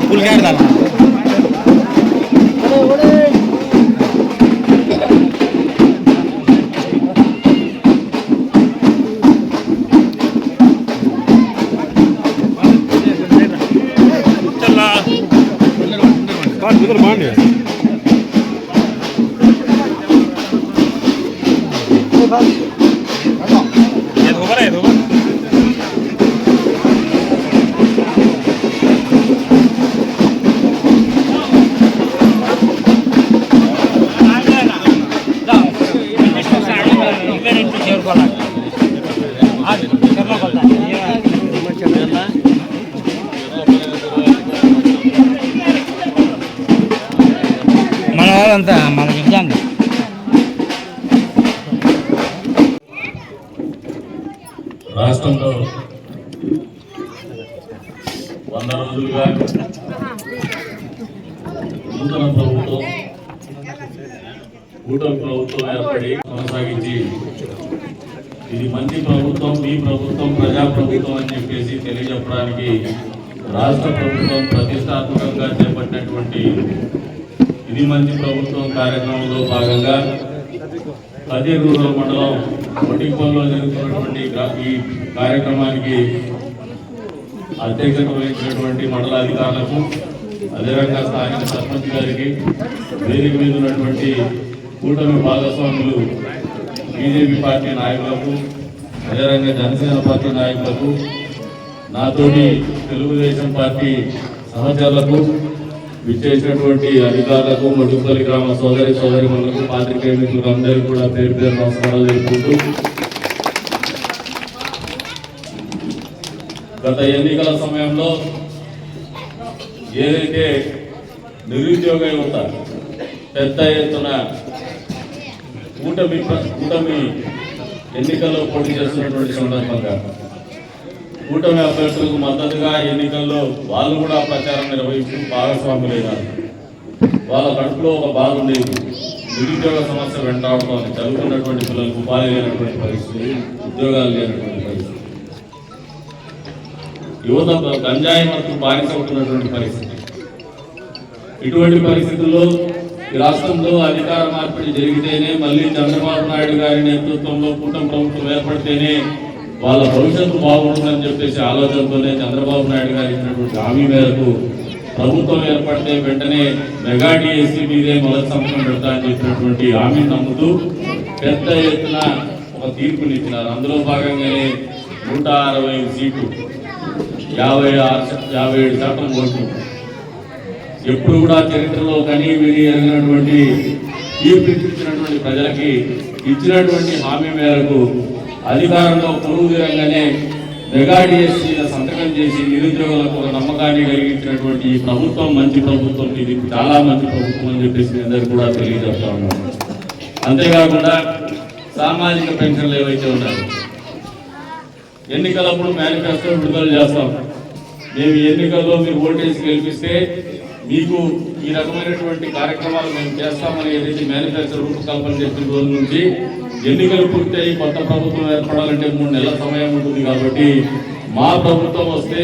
आपुलकार झाला. అంతా మనకి ఇచ్చాను రాష్ట్రంలో వంద రోజులుగా నూతన ప్రభుత్వం కూటమి ప్రభుత్వం ఏర్పడి కొనసాగించి ఇది మంచి ప్రభుత్వం మీ ప్రభుత్వం ప్రజా ప్రభుత్వం అని చెప్పేసి తెలియజెప్పడానికి రాష్ట్ర ప్రభుత్వం ప్రతిష్టాత్మకంగా చేపట్టినటువంటి ఇది మంచి ప్రభుత్వం కార్యక్రమంలో భాగంగా కదిరూరు మండలం ఒటిపల్లిలో జరుగుతున్నటువంటి ఈ కార్యక్రమానికి అధ్యక్షత వహించినటువంటి మండల అధికారులకు అదేవిధంగా స్థానిక సర్పంచ్ గారికి వేదిక మీద ఉన్నటువంటి కూటమి భాగస్వాములు బీజేపీ పార్టీ నాయకులకు అదేవిధంగా జనసేన పార్టీ నాయకులకు నాతోటి తెలుగుదేశం పార్టీ సహచరులకు విచ్చేసినటువంటి అధికారులకు మడుపల్లి గ్రామ సోదరి సోదరి మనులకు పాత్రికేయ మిత్రులకు అందరికీ కూడా పేరు పేరు నమస్కారాలు తెలుపుకుంటూ గత ఎన్నికల సమయంలో ఏదైతే నిరుద్యోగ యువత పెద్ద ఎత్తున కూటమి కూటమి ఎన్నికల్లో పోటీ చేస్తున్నటువంటి సందర్భంగా కూటమి అభ్యర్థులకు మద్దతుగా ఎన్నికల్లో వాళ్ళు కూడా ప్రచారం నిర్వహిస్తూ భాగస్వాములైనారు వాళ్ళ కడుపులో ఒక బాధ ఉండేది. నిరుద్యోగ సమస్య వెంటాడుతోంది చదువుకున్నటువంటి పిల్లలకు ఉపాధి లేనటువంటి పరిస్థితి ఉద్యోగాలు లేనటువంటి పరిస్థితి. యువత గంజాయి మనకు బానిసవుతున్నటువంటి పరిస్థితి. ఇటువంటి పరిస్థితుల్లో ఈ రాష్ట్రంలో అధికార మార్పిడి జరిగితేనే మళ్ళీ చంద్రబాబు నాయుడు గారి నేతృత్వంలో కూటమి ప్రభుత్వం ఏర్పడితేనే వాళ్ళ భవిష్యత్తు బాగుంటుందని చెప్పేసి ఆలోచనతోనే చంద్రబాబు నాయుడు గారు ఇచ్చినటువంటి హామీ మేరకు ప్రభుత్వం ఏర్పడితే వెంటనే మెగా డిఎస్సీ మీదే మొదటి సంతకం పెడతా అని చెప్పినటువంటి హామీని నమ్ముతూ పెద్ద ఎత్తున ఒక తీర్పునిచ్చినారు అందులో భాగంగానే నూట అరవై సీట్లు యాభై ఆరు యాభై ఏడు శాతం ఓట్లు. ఎప్పుడు కూడా చరిత్రలో కనీ విని ఎరిగినటువంటి తీర్పు ఇచ్చినటువంటి ప్రజలకి ఇచ్చినటువంటి హామీ మేరకు అధికారంలో పొరుగురంగానే మెగాడిఎస్సీల సంతకం చేసి నిరుద్యోగులకు ఒక నమ్మకాన్ని కలిగించినటువంటి ఈ ప్రభుత్వం మంచి ప్రభుత్వం ఇది చాలా మంచి ప్రభుత్వం అని చెప్పేసి మీ కూడా తెలియజేస్తా ఉన్నాను అంతేకాకుండా సామాజిక పెన్షన్లు ఏవైతే ఉన్నాయో ఎన్నికలప్పుడు మేనిఫెస్టో విడుదల చేస్తాం. మేము ఎన్నికల్లో మీరు ఓటేసి గెలిపిస్తే మీకు ఈ రకమైనటువంటి కార్యక్రమాలు మేము చేస్తామని ఏదైతే మేనిఫెస్టో రూపకల్పన చేసిన రోజు నుంచి ఎన్నికలు పూర్తయి కొత్త ప్రభుత్వం ఏర్పడాలంటే మూడు నెలల సమయం ఉంటుంది కాబట్టి మా ప్రభుత్వం వస్తే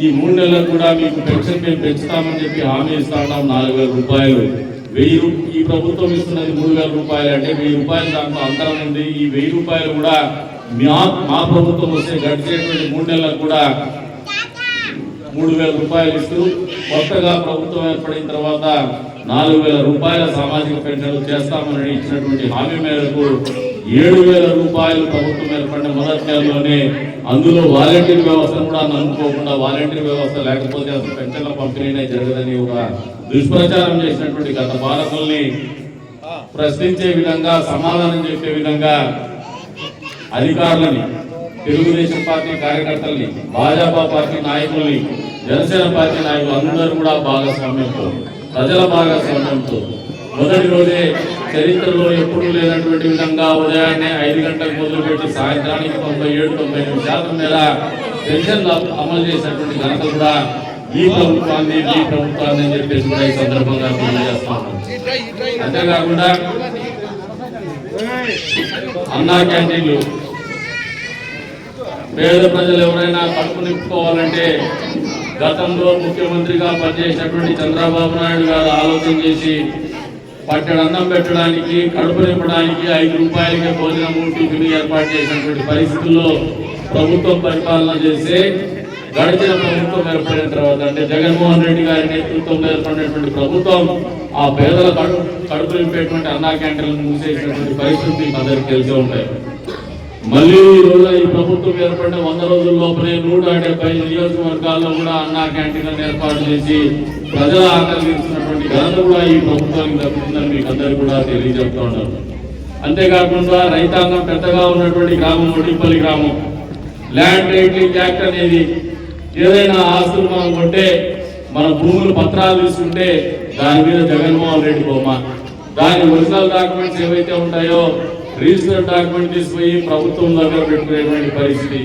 ఈ మూడు నెలలకు కూడా మీకు పెన్షన్ మేము పెంచుతామని చెప్పి హామీ ఇస్తాం నాలుగు వేల రూపాయలు. వెయ్యి ఈ ప్రభుత్వం ఇస్తున్నది మూడు వేల రూపాయలు. అంటే వెయ్యి రూపాయలు దాంట్లో అంతరం ఉంది. ఈ వెయ్యి రూపాయలు కూడా మా మా ప్రభుత్వం వస్తే గడిచేటువంటి మూడు నెలలకు కూడా మూడు వేల రూపాయలు ఇస్తూ కొత్తగా ప్రభుత్వం ఏర్పడిన తర్వాత నాలుగు వేల రూపాయల సామాజిక పెన్షన్లు చేస్తామని ఇచ్చినటువంటి హామీ మేరకు ఏడు వేల రూపాయలు ప్రభుత్వం ఏర్పడిన మొదటి నెలలోనే అందులో వాలంటీర్ వ్యవస్థను కూడా అనుకోకుండా వాలంటీర్ వ్యవస్థ లేకపోతే అసలు పెన్షన్ల పంపిణీనే జరగదని ఒక దుష్ప్రచారం చేసినటువంటి గత పాలకుల్ని ప్రశ్నించే విధంగా సమాధానం చెప్పే విధంగా అధికారులని తెలుగుదేశం పార్టీ కార్యకర్తల్ని భాజపా పార్టీ నాయకుల్ని జనసేన పార్టీ నాయకులు అందరూ కూడా భాగస్వామ్యంతో ప్రజల భాగస్వామ్యంతో మొదటి రోజే చరిత్రలో ఎప్పుడూ లేనటువంటి విధంగా ఉదయాన్నే ఐదు గంటలకు మొదలుపెట్టి సాయంత్రానికి తొంభై ఏడు తొంభై ఎనిమిది శాతం మేర పెన్షన్లు అమలు చేసినటువంటి ఘనత కూడా ఈ ప్రభుత్వాన్ని ఈ ప్రభుత్వాన్ని అని చెప్పేసి కూడా ఈ సందర్భంగా తెలియజేస్తాను అంతేకాకుండా అన్నా క్యాంటీన్లు. పేద ప్రజలు ఎవరైనా కడుపు నింపుకోవాలంటే గతంలో ముఖ్యమంత్రిగా పనిచేసినటువంటి చంద్రబాబు నాయుడు గారు ఆలోచన చేసి పట్టెడు అన్నం పెట్టడానికి కడుపు నింపడానికి ఐదు రూపాయలకే భోజనము టిఫిన్ ఏర్పాటు చేసినటువంటి పరిస్థితుల్లో ప్రభుత్వం పరిపాలన చేసే గడిచిన ప్రభుత్వం ఏర్పడిన తర్వాత అంటే జగన్మోహన్ రెడ్డి గారి నేతృత్వంలో ఏర్పడినటువంటి ప్రభుత్వం ఆ పేదల కడుపు కడుపు నింపేటువంటి అన్నా క్యాంటీన్లు మూసేసినటువంటి పరిస్థితి అందరికి అందరికీ తెలిసే ఉంటాయి. మళ్ళీ ఈ రోజు ఈ ప్రభుత్వం ఏర్పడిన వంద రోజుల లోపలే నూట డెబ్బై నియోజకవర్గాల్లో కూడా అన్నా క్యాంటీన్లను ఏర్పాటు చేసి ప్రజల ఆకలి ఘనత కూడా ఈ ప్రభుత్వానికి దక్కుతుందని మీకు అందరికీ కూడా తెలియజెప్తా ఉన్నారు అంతేకాకుండా రైతాంగం పెద్దగా ఉన్నటువంటి గ్రామం ఒడిపల్లి గ్రామం. ల్యాండ్ టైటిలింగ్ యాక్ట్ అనేది ఏదైనా ఆస్తులు మనం కొంటే మన భూములు పత్రాలు తీసుకుంటే దాని మీద జగన్మోహన్ రెడ్డి బొమ్మ. దాని ఒరిజినల్ డాక్యుమెంట్స్ ఏవైతే ఉంటాయో రిజిస్టర్ డాక్యుమెంట్ తీసుకుపోయి ప్రభుత్వం దగ్గర పెట్టుకునేటువంటి పరిస్థితి.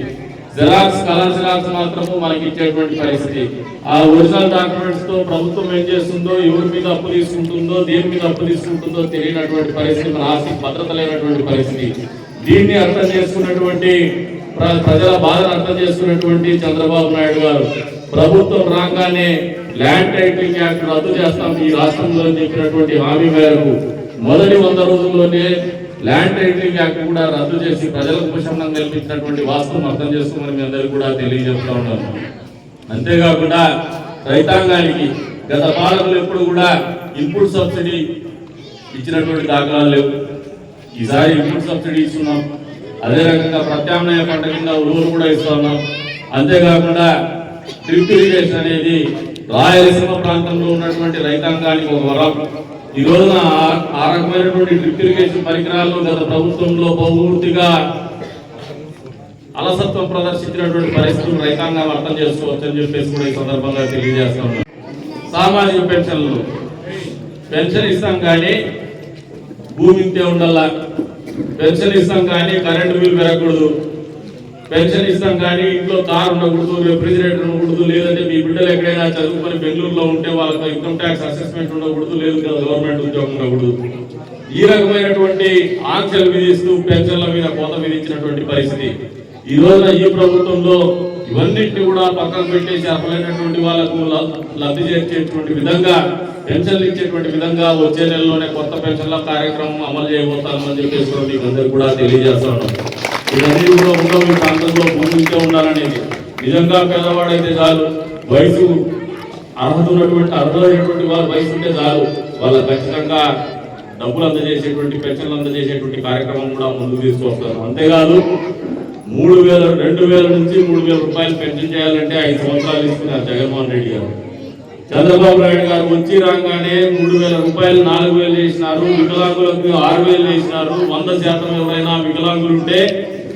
జిరాక్స్ కలర్ జిరాక్స్ మాత్రము మనకి ఇచ్చేటువంటి పరిస్థితి. ఆ ఒరిజినల్ డాక్యుమెంట్స్తో ప్రభుత్వం ఏం చేస్తుందో ఎవరి మీద అప్పు తీసుకుంటుందో దేని మీద అప్పు తీసుకుంటుందో తెలియనటువంటి పరిస్థితి మన ఆస్తి భద్రత లేనటువంటి పరిస్థితి. దీన్ని అర్థం చేసుకున్నటువంటి ప్ర- ప్రజల బాధను అర్థం చేసుకున్నటువంటి చంద్రబాబు నాయుడు గారు ప్రభుత్వం రాగానే ల్యాండ్ టైటిలింగ్ యాక్ట్ రద్దు చేస్తాం ఈ రాష్ట్రంలో చెప్పినటువంటి హామీ మేరకు మొదటి వంద రోజుల్లోనే ల్యాండ్ టైటిలింగ్ యాక్ట్ కూడా రద్దు చేసి ప్రజలకు ఉపశమనం కల్పించినటువంటి వాస్తవం అర్థం చేసుకోమని మీ అందరికీ కూడా తెలియజేస్తూ ఉన్నాను అంతేకాకుండా రైతాంగానికి గత పాలకులు ఎప్పుడు కూడా ఇన్పుట్ సబ్సిడీ ఇచ్చినటువంటి దాఖలాలు లేవు. ఈసారి ఇన్పుట్ సబ్సిడీ ఇస్తున్నాం. అదే రకంగా ప్రత్యామ్నాయ పంట కింద ఉరువులు కూడా ఇస్తున్నాం అంతేకాకుండా డ్రిప్ ఇరిగేషన్ అనేది రాయలసీమ ప్రాంతంలో ఉన్నటువంటి రైతాంగానికి ఒక వరం. ఈ రోజున ఆ- రకమైనటువంటి డ్రిప్ ఇరిగేషన్ పరికరాలను గత ప్రభుత్వంలో బహుమూర్తిగా అలసత్వం ప్రదర్శించినటువంటి పరిస్థితులు రైతాంగం అర్థం చేసుకోవచ్చు అని చెప్పేసి కూడా ఈ సందర్భంగా తెలియజేస్తాం సామాజిక పెన్షన్లు. పెన్షన్ ఇస్తాం కానీ భూమి ఇంతే పెన్షన్ ఇస్తాం కానీ కరెంటు బిల్ పెరగకూడదు. పెన్షన్ ఇస్తాం కానీ ఇంట్లో కారు ఉండకూడదు రెఫ్రిజిరేటర్ ఉండకూడదు లేదంటే మీ బిడ్డలు ఎక్కడైనా చదువుకొని బెంగళూరులో ఉంటే వాళ్ళకి ఇన్కమ్ ట్యాక్స్ అసెస్మెంట్ ఉండకూడదు లేదు కదా గవర్నమెంట్ ఉద్యోగం ఉండకూడదు. ఈ రకమైనటువంటి ఆంక్షలు విధిస్తూ పెన్షన్ల మీద కోత విధించినటువంటి పరిస్థితి. ఈ రోజున ఈ ప్రభుత్వంలో ఇవన్నింటినీ కూడా పక్కన పెట్టేసి అర్హులైనటువంటి వాళ్ళకు లబ్ధి చేర్చేటువంటి విధంగా పెన్షన్లు ఇచ్చేటువంటి విధంగా వచ్చే నెలలోనే కొత్త పెన్షన్ల కార్యక్రమం అమలు చేయబోతామని చెప్పేసి మీకు అందరికీ కూడా తెలియజేస్తాను ఇవన్నీ కూడా ఉండవు ఈ ప్రాంతంలో భూమికే ఉండాలనేది. నిజంగా పేదవాడైతే చాలు వయసు అర్హత ఉన్నటువంటి అర్హులైనటువంటి వారు వయసు ఉంటే చాలు వాళ్ళ ఖచ్చితంగా డబ్బులు అందజేసేటువంటి పెన్షన్లు అందజేసేటువంటి కార్యక్రమం కూడా ముందుకు తీసుకొస్తారు. అంతేకాదు మూడు వేల రెండు వేల నుంచి మూడు వేల రూపాయలు పెన్షన్ చేయాలంటే ఐదు సంవత్సరాలు ఇస్తున్నారు జగన్మోహన్ రెడ్డి గారు. చంద్రబాబు నాయుడు గారు వచ్చి రాగానే మూడు వేల రూపాయలు నాలుగు వేలు చేసినారు వికలాంగులకు ఆరు వేలు చేసినారు వంద శాతం ఎవరైనా వికలాంగులు ఉంటే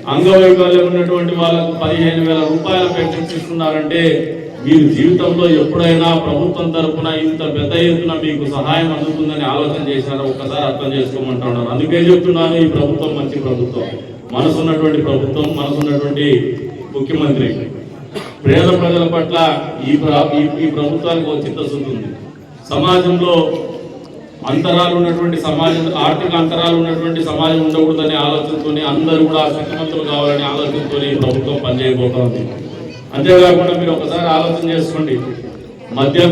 అంగవైకల్యం ఉన్నటువంటి వాళ్ళకు పదిహేను వేల రూపాయల పెన్షన్ ఇస్తున్నారంటే మీరు జీవితంలో ఎప్పుడైనా ప్రభుత్వం తరఫున ఇంత పెద్ద ఎత్తున మీకు సహాయం అందుతుందని ఆలోచన చేశారో ఒక్కసారి అర్థం చేసుకోమంటున్నారు అందుకే చెప్తున్నాను ఈ ప్రభుత్వం మంచి ప్రభుత్వం. మనసున్నటువంటి ప్రభుత్వం మనసున్నటువంటి ముఖ్యమంత్రి. పేద ప్రజల పట్ల ఈ ఈ- ఈ ప్రభుత్వానికి ఒక చిత్తశుద్ధి ఉంది. సమాజంలో అంతరాలు ఉన్నటువంటి సమాజం ఆర్థిక అంతరాలు ఉన్నటువంటి సమాజం ఉండకూడదనే ఆలోచనతోనే అందరూ కూడా శక్తివంతులు కావాలనే ఆలోచనతోనే ప్రభుత్వం పనిచేయబోతోంది. అంతేకాకుండా మీరు ఒకసారి ఆలోచన చేసుకోండి. మద్యం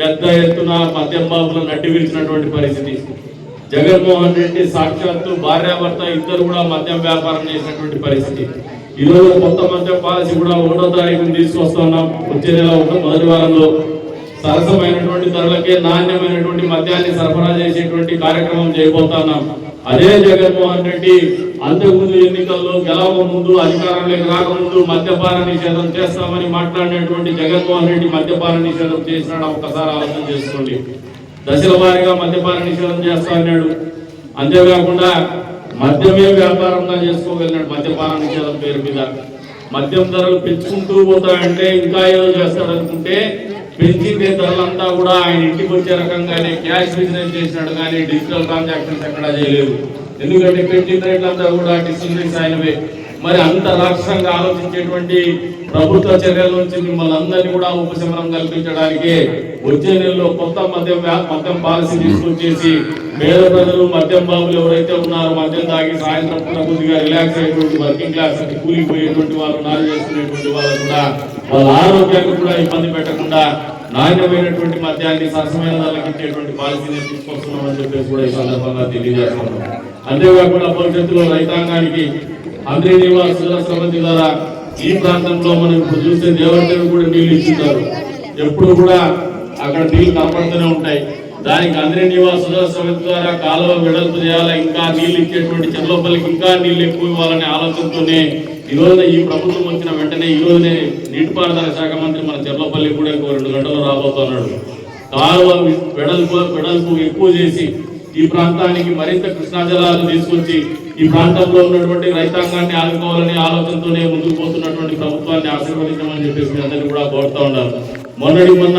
పెద్ద ఎత్తున మద్యం బాబులను నడ్డి విరిచినటువంటి పరిస్థితి. జగన్మోహన్ రెడ్డి సాక్షాత్తు భార్యాభర్త ఇద్దరు కూడా మద్యం వ్యాపారం చేసినటువంటి పరిస్థితి. ఈరోజు కొత్త మద్యం పాలసీ కూడా ఒకటో తారీఖున తీసుకొస్తున్నాం. వచ్చే నెల ఒకటో మొదటి వారంలో సరసమైనటువంటి ధరలకే నాణ్యమైనటువంటి మద్యాన్ని సరఫరా చేసేటువంటి కార్యక్రమం చేయబోతున్నాం. అదే జగన్మోహన్ రెడ్డి అంతకుముందు ఎన్నికల్లో గెలవ ముందు అధికారంలోకి రాకముందు మద్యపాన నిషేధం చేస్తామని మాట్లాడినటువంటి జగన్మోహన్ రెడ్డి మద్యపాన నిషేధం చేసినాడు? ఒకసారి ఆలోచన చేసుకోండి. దశల వారీగా మద్యపాన నిషేధం చేస్తా అన్నాడు. అంతేకాకుండా మద్యమే వ్యాపారంగా చేసుకోగలిగినాడు మద్యపాన నిషేధం పేరు మీద. మద్యం ధరలు పెంచుకుంటూ పోతాయంటే ఇంకా ఏదో చేస్తాడనుకుంటే పెంచిందే ధరలంతా కూడా ఆయన ఇంటికి వచ్చే రకంగానే క్యాష్ బిజినెస్ చేసినాడు కానీ డిజిటల్ ట్రాన్సాక్షన్స్ ఎక్కడా చేయలేదు. ఎందుకంటే పెంచిన రేట్లంతా కూడా డిస్టిలరీస్ ఆయనవే. మరి అంత రాక్షసంగా ఆలోచించేటువంటి ప్రభుత్వ చర్యల నుంచి మిమ్మల్ని అందరినీ కూడా ఉపశమనం కల్పించడానికి వచ్చే నెలలో కొత్త మద్యం మద్యం పాలసీ తీసుకొచ్చేసి పేద ప్రజలు మద్యం బాబులు ఎవరైతే ఉన్నారో మద్యం తాగి సాయంత్రం కొద్దిగా రిలాక్స్ అయ్యేటువంటి వర్కింగ్ క్లాస్ కూలిపోయేటువంటి వాళ్ళు నాలుగు చేసుకునేటువంటి వాళ్ళు కూడా వాళ్ళ ఆరోగ్యాన్ని కూడా ఇబ్బంది పెట్టకుండా నాణ్యమైనటువంటి మద్యాన్ని సరసమైన ధరలకు ఇచ్చేటువంటి పాలసీని తీసుకొస్తున్నామని చెప్పేసి కూడా ఈ సందర్భంగా తెలియజేస్తున్నాం. అంతేకాకుండా భవిష్యత్తులో రైతాంగానికి అంద్రీ నివాస్ సమితి ద్వారా ఈ ప్రాంతంలో మనం ఇప్పుడు చూస్తే దేవతలు కూడా నీళ్ళు ఇచ్చుతారు ఎప్పుడు కూడా అక్కడ నీళ్ళు కనపడుతూనే ఉంటాయి. దానికి అందరి నివాసుల సమితి ద్వారా కాలువ వెడల్పు చేయాలి? ఇంకా నీళ్ళు ఇచ్చేటువంటి చెర్లోపల్లికి ఇంకా నీళ్ళు ఎక్కువ ఇవ్వాలనే ఆలోచనతోనే ఈ రోజున ఈ ప్రభుత్వం వచ్చిన వెంటనే ఈ రోజునే నీటిపారుదల శాఖ మంత్రి మన చెర్లపల్లి కూడా ఇంకో రెండు గంటలు రాబోతున్నాడు. కాలువ వెడల్పు వెడల్పు ఎక్కువ చేసి ఈ ప్రాంతానికి మరింత కృష్ణా జలాలు తీసుకొచ్చి ఈ ప్రాంతంలో ఉన్నటువంటి రైతాంగాన్ని ఆదుకోవాలనే ఆలోచనతోనే ముందుకు పోతున్నటువంటి ప్రభుత్వాన్ని ఆశీర్వదించమని చెప్పేసి మీ అందరినీ కూడా కోరుతా ఉన్నారు మొన్నటి మొన్న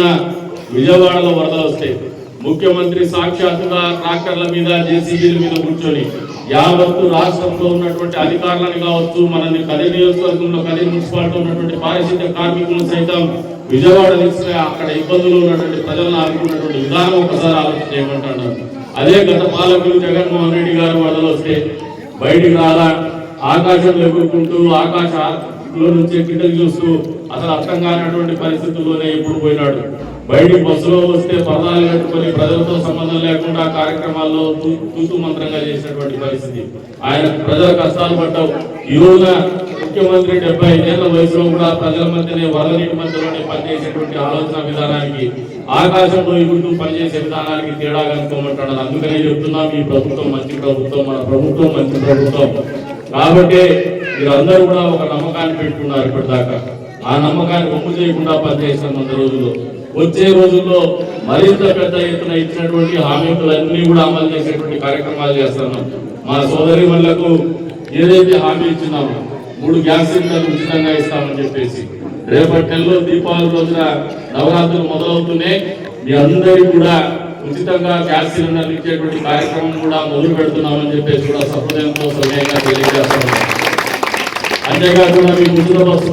విజయవాడలో వరదలు వస్తాయి ముఖ్యమంత్రి సాక్షాత్తుగా ట్రాక్టర్ల మీద జేసీబీల మీద కూర్చొని యావత్తు రాష్ట్రంలో ఉన్నటువంటి అధికారులను కావచ్చు మనల్ని కదే నియోజకవర్గంలో కదే మున్సిపాలిటీ ఉన్నటువంటి పారిశుద్ధ్య కార్మికులను సైతం విజయవాడ తీసుకుని అక్కడ ఇబ్బందులు ఉన్నటువంటి ప్రజలను ఆదుకున్నటువంటి విధానం ఒకసారి ఆలోచన చేయమంటున్నారు అదే గత పాలకులు జగన్మోహన్ రెడ్డి గారు వడలు వస్తే బయటికి రాలా ఆకాశంలో ఎగురుకుంటూ ఆకాశంలో నుంచి కిందకి చూస్తూ అసలు అర్థం కానటువంటి పరిస్థితుల్లోనే ఇప్పుడు పోయినాడు. బయట బస్సులో వస్తే పదాలు కట్టుకొని ప్రజలతో సంబంధం లేకుండా కార్యక్రమాల్లో తూతు మంత్రంగా చేసినటువంటి పరిస్థితి. ఆయన ప్రజల కష్టాలు పడ్డావు. ఈ రోజున ముఖ్యమంత్రి డెబ్బై ఐదేళ్ళ వయసులో కూడా ప్రజల మధ్యనే వరద నీటి మధ్యలోనే పనిచేసేటువంటి ఆలోచన విధానానికి ఆకాశంలో ఎగురుతూ పనిచేసే విధానానికి తేడా కనుక్కోమంటాడు అందుకనే చెప్తున్నాం ఈ ప్రభుత్వం మంచి ప్రభుత్వం మన ప్రభుత్వం మంచి ప్రభుత్వం. కాబట్టి మీరందరూ కూడా ఒక నమ్మకాన్ని పెట్టుకున్నారు ఇప్పటిదాకా. ఆ నమ్మకాన్ని ఒప్పు చేయకుండా పనిచేస్తాం వంద రోజుల్లో వచ్చే రోజుల్లో మరింత పెద్ద ఎత్తున ఇచ్చినటువంటి హామీలన్నీ కూడా అమలు చేసేటువంటి కార్యక్రమాలు చేస్తున్నాం. మా సోదరి వాళ్ళకు ఏదైతే హామీ ఇచ్చినామో మూడు గ్యాస్ సిలిండర్లు ఉచితంగా ఇస్తామని చెప్పేసి రేపటి నెలలో దీపావళి రోజున నవరాత్రులు మొదలవుతూనే మీ అందరికీ కూడా ఉచితంగా గ్యాస్ సిలిండర్లు ఇచ్చేటువంటి కార్యక్రమం కూడా మొదలు పెడుతున్నామని చెప్పేసి కూడా సహృదయంతో సమయంగా తెలియజేస్తున్నాం. అంతేకాకుండా మీకు ఉచిత బస్సు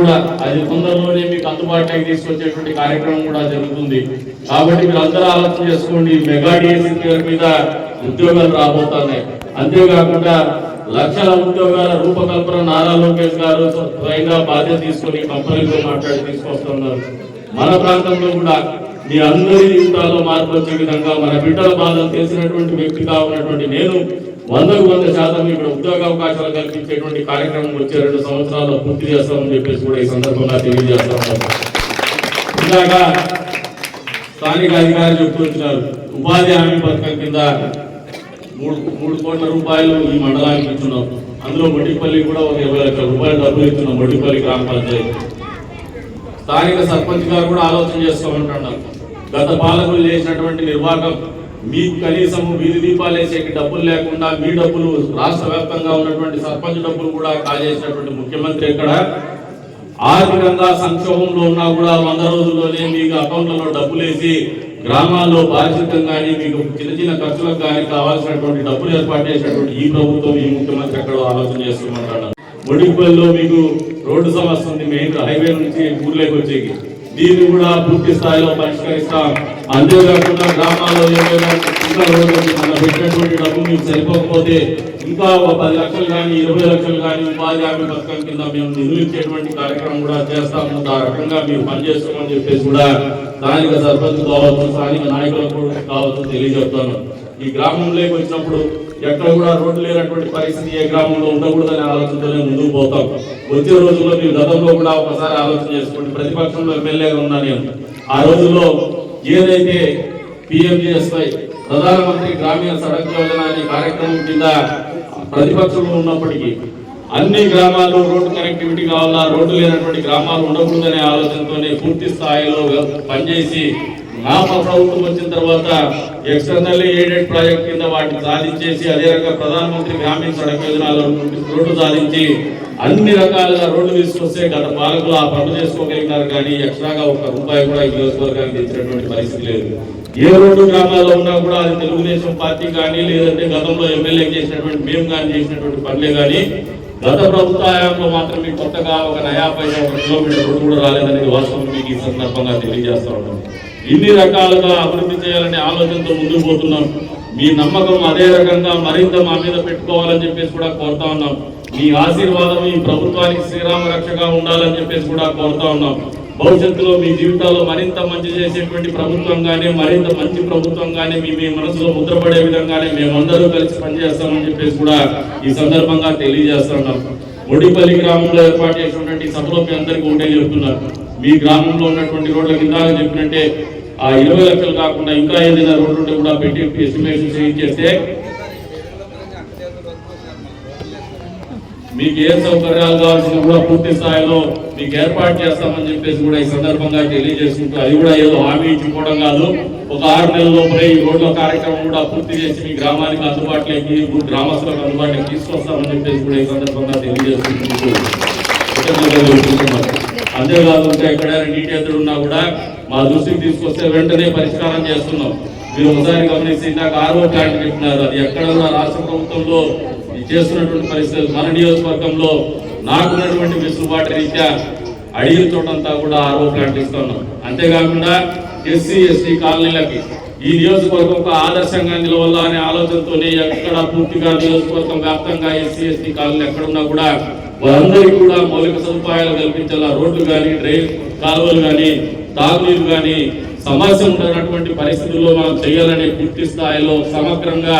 కూడా అది తొందరలోనే మీకు అందుబాటులోకి తీసుకొచ్చేటువంటి కార్యక్రమం కూడా జరుగుతుంది. కాబట్టి మీరు అందరూ ఆలోచన చేసుకోండి మెగా డిఎస్సీ మీద ఉద్యోగాలు రాబోతున్నాయి. అంతేకాకుండా లక్షల ఉద్యోగాల రూపకల్పన నారా లోకేష్ గారు స్వయంగా బాధ్యత తీసుకొని కంపెనీతో మాట్లాడి తీసుకొస్తున్నారు. మన ప్రాంతంలో కూడా మీ అందరి జీవితాల్లో మార్పు వచ్చే విధంగా మన బిడ్డల బాధలు తెలిసినటువంటి వ్యక్తిగా ఉన్నటువంటి నేను వందకు వంద శాతం ఇప్పుడు ఉద్యోగ అవకాశాలు కల్పించేటువంటి కార్యక్రమం వచ్చే రెండు సంవత్సరాల్లో పూర్తి చేస్తామని చెప్పేసి కూడా ఈ సందర్భంగా తెలియజేస్తా. ఉన్నాను ఇందాక స్థానిక అధికారులు చెప్తున్నారు ఉపాధి హామీ పథకం కింద మూడు మూడు కోట్ల రూపాయలు ఈ మండలానికి ఇస్తున్నాం అందులో మొట్టిపల్లి కూడా ఒక ఇరవై లక్షల రూపాయలు డబ్బులు ఇస్తున్నాం మొట్టిపల్లి గ్రామ పంచాయతీ. స్థానిక సర్పంచ్ గారు కూడా ఆలోచన చేస్తామంటున్నారు. గత పాలకులు చేసినటువంటి నిర్వాహకం మీకు కనీసం వీధి దీపాలు వేసేకి డబ్బులు లేకుండా మీ డబ్బులు రాష్ట్ర వ్యాప్తంగా ఉన్నటువంటి సర్పంచ్ డబ్బులు కూడా కాజేసినటువంటి ముఖ్యమంత్రి ఇక్కడ ఆర్థికంగా సంక్షోభంలో ఉన్నా కూడా వంద రోజుల్లోనే మీకు అకౌంట్లలో డబ్బులు వేసి గ్రామాల్లో పారిశుద్ధ్యం కానీ మీకు చిన్న చిన్న ఖర్చులకు కానీ కావాల్సినటువంటి డబ్బులు ఏర్పాటు చేసినటువంటి ఈ ప్రభుత్వం ఈ ముఖ్యమంత్రి ఎక్కడో ఆలోచన చేస్తున్నారు మొడిపల్లిలో మీకు రోడ్డు సమస్య ఉంది మెయిన్ హైవే నుంచి ఊర్లోకి వచ్చేకి. దీన్ని కూడా పూర్తి స్థాయిలో పరిష్కరిస్తాం. అంతేకాకుండా గ్రామాల్లో ఏదైనా మన పెట్టినటువంటి డబ్బు మీకు సరిపోకపోతే ఇంకా ఒక పది లక్షలు కానీ ఇరవై లక్షలు కానీ ఉపాధి హామీ పథకం కింద మేము నిధులు ఇచ్చేటువంటి కార్యక్రమం కూడా చేస్తాము ఆ రకంగా మీరు పనిచేస్తామని చెప్పేసి కూడా స్థానిక సర్పంచ్ కావచ్చు స్థానిక నాయకులకు కావచ్చు తెలియజెప్తాను. ఈ గ్రామంలోకి వచ్చినప్పుడు ఎక్కడ కూడా రోడ్డు లేనటువంటి పరిస్థితి ఏ గ్రామంలో ఉండకూడదనే ఆలోచనతోనే ముందుకు పోతాం. వచ్చే రోజుల్లో మీరు గతంలో కూడా ఒకసారి ఆలోచన చేసుకోండి. ప్రతిపక్షంలో ఎమ్మెల్యేగా ఉన్నా నేను. ఆ రోజుల్లో ఏదైతే పిఎంజిఎస్వై ప్రధానమంత్రి గ్రామీణ సడక్ యోజన అనే కార్యక్రమం కింద ప్రతిపక్షంలో ఉన్నప్పటికీ అన్ని గ్రామాలు రోడ్డు కనెక్టివిటీ కావాలా రోడ్డు లేనటువంటి గ్రామాలు ఉండకూడదనే ఆలోచనతోనే పూర్తి స్థాయిలో పనిచేసి మా ప్రభుత్వం వచ్చిన తర్వాత ఎక్స్టర్నల్లీ ఎయిడెడ్ ప్రాజెక్ట్ కింద వాటిని సాధించేసి అదే రకంగా ప్రధానమంత్రి గ్రామీణ సడక్ యోజనలో రోడ్డు సాధించి అన్ని రకాలుగా రోడ్లు తీసుకొస్తే గత పాలకులు ఆ పనులు చేసుకోగలిగినారు కానీ ఎక్స్ట్రాగా ఒక్క రూపాయి కూడా ఈ నియోజకవర్గానికి తెచ్చినటువంటి పరిస్థితి లేదు. ఏ రోడ్డు గ్రామాల్లో ఉన్నా కూడా అది తెలుగుదేశం పార్టీ కానీ లేదంటే గతంలో ఎమ్మెల్యే చేసినటువంటి మేము కానీ చేసినటువంటి పనులే కానీ గత ప్రభుత్వ హయాంలో మాత్రం మీకు కొత్తగా ఒక నయా పైన ఒక కిలోమీటర్ రోడ్డు కూడా రాలేదనేది వాస్తవం మీకు ఈ సందర్భంగా తెలియజేస్తా ఉన్నాం ఇన్ని రకాలుగా అభివృద్ధి చేయాలనే ఆలోచనతో ముందుకు పోతున్నాం. మీ నమ్మకం అదే రకంగా మరింత మా మీద పెట్టుకోవాలని చెప్పేసి కూడా కోరుతా ఉన్నాం. మీ ఆశీర్వాదం ఈ ప్రభుత్వానికి శ్రీరామ రక్షగా ఉండాలని చెప్పేసి కూడా కోరుతా ఉన్నాం. భవిష్యత్తులో మీ జీవితాల్లో మరింత మంచి చేసేటువంటి ప్రభుత్వంగానే మరింత మంచి ప్రభుత్వంగానే మీ మీ మనసులో ముద్రపడే విధంగానే మేమందరూ కలిసి పనిచేస్తామని చెప్పేసి కూడా ఈ సందర్భంగా తెలియజేస్తున్నాం ఒడిపల్లి గ్రామంలో ఏర్పాటు చేసినటువంటి ఈ సభలో మీ అందరికీ ఒకటే చెప్తున్నారు మీ గ్రామంలో ఉన్నటువంటి రోడ్ల కింద చెప్పినట్టే ఆ ఇరవై లక్షలు కాకుండా ఇంకా ఏదైనా రోడ్లు ఉంటే కూడా పెట్టి ఎస్టిమేషన్ చేయించేస్తే మీకు ఏ సౌకర్యాలు కావాల్సిన కూడా పూర్తి స్థాయిలో మీకు ఏర్పాటు చేస్తామని చెప్పేసి కూడా ఈ సందర్భంగా తెలియజేసుకుంటూ అది కూడా ఏదో హామీ ఇచ్చిపోవడం కాదు. ఒక ఆరు నెలల లోపలే ఈ రోడ్ల కార్యక్రమం కూడా పూర్తి చేసి మీ గ్రామానికి అందుబాటులోకి గ్రామస్తులకు అందుబాటులోకి తీసుకొస్తామని చెప్పేసి కూడా ఈ సందర్భంగా తెలియజేసుకుంటూ అంతేకాకుండా అంతేకాదు ఎక్కడైనా నీటి ఎత్తుడు ఉన్నా కూడా మా దృష్టికి తీసుకొస్తే వెంటనే పరిష్కారం చేస్తున్నాం. మీరు ఒకసారి గమనిస్తే ఇందాక ఆరో ప్లాంట్ చెప్పినారు అది ఎక్కడ కూడా రాష్ట్ర ప్రభుత్వంలో చేస్తున్నటువంటి పరిస్థితులు. మన నియోజకవర్గంలో నాకున్నటువంటి వెసులుబాటు రీత్యా అడిగిన చోటంతా కూడా ఆరో ప్లాంట్ ఇస్తున్నాం. అంతేకాకుండా ఎస్సీ ఎస్టీ కాలనీలకి ఈ నియోజకవర్గం ఒక ఆదర్శంగా నిలవాలా అనే ఆలోచనతోనే ఎక్కడ పూర్తిగా నియోజకవర్గం వ్యాప్తంగా ఎస్సీ ఎస్టీ కాలనీ ఎక్కడున్నా కూడా వారందరికీ కూడా మౌలిక సదుపాయాలు కల్పించాలా రోడ్లు కానీ డ్రైన్ కాలువలు కానీ తాగునీరు కానీ సమస్య ఉండనటువంటి పరిస్థితుల్లో మనం చేయాలనే పూర్తి స్థాయిలో సమగ్రంగా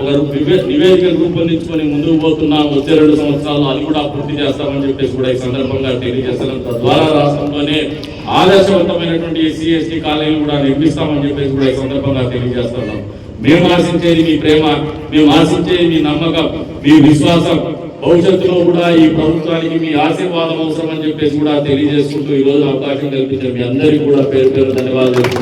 ఒక నివే- నివేదికను రూపొందించుకొని ముందుకు పోతున్నాం వచ్చే రెండు సంవత్సరాల్లో అది కూడా పూర్తి చేస్తామని చెప్పేసి కూడా ఈ సందర్భంగా తెలియజేస్తున్నాం. తద్వారా రాష్ట్రంలోనే ఆదర్శవంతమైనటువంటి ఎస్సీ ఎస్టీ కాలేజీలు కూడా నిర్మిస్తామని చెప్పేసి కూడా ఈ సందర్భంగా తెలియజేస్తున్నాం. మేము ఆశించేది మీ ప్రేమ మేము ఆశించేది మీ నమ్మకం మీ విశ్వాసం భవిష్యత్తులో కూడా ఈ ప్రభుత్వానికి మీ ఆశీర్వాదం అవసరం అని చెప్పేసి కూడా తెలియజేసుకుంటూ ఈ రోజు అవకాశం కల్పించిన మీ అందరికీ కూడా పేరు పేరు ధన్యవాదాలు